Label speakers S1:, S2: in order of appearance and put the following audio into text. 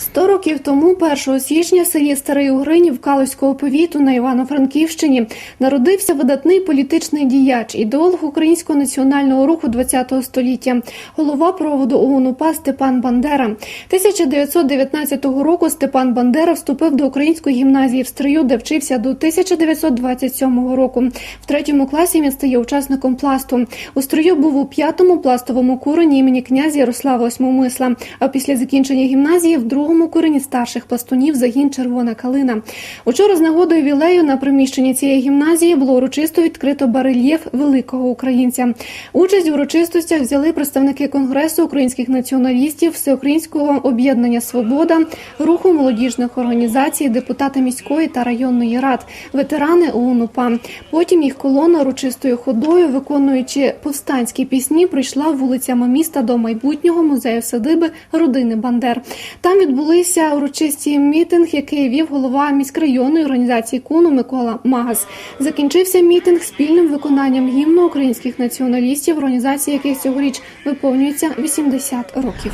S1: Сто років тому, 1 січня, в селі Старий Угринів Калузького повіту на Івано-Франківщині народився видатний політичний діяч, ідеолог українського національного руху ХХ століття, голова проводу ОУН-УПА Степан Бандера. 1919 року Степан Бандера вступив до української гімназії в Стрию, де вчився до 1927 року. В третьому класі він стає учасником пласту. У Стрию був у п'ятому пластовому курені імені князя Ярослава Осьмомисла. А після закінчення гімназії в другому курені старших пластунів загін Червона калина. Учора з нагодою вілею на приміщенні цієї гімназії було урочисто відкрито барельєф великого українця. Участь в урочистостях взяли представники Конгресу українських націоналістів, Всеукраїнського об'єднання Свобода, руху молодіжних організацій, депутати міської та районної рад, ветерани ОУН-УПА. Потім їх колона урочистою ходою, виконуючи повстанські пісні, прийшла вулицями міста до майбутнього музею садиби родини Бандер. Там відбулися урочисті мітинг, який вів голова міськрайонної організації КУНу Микола Магас. Закінчився мітинг спільним виконанням гімну українських націоналістів, організації яких цьогоріч виповнюється 80 років.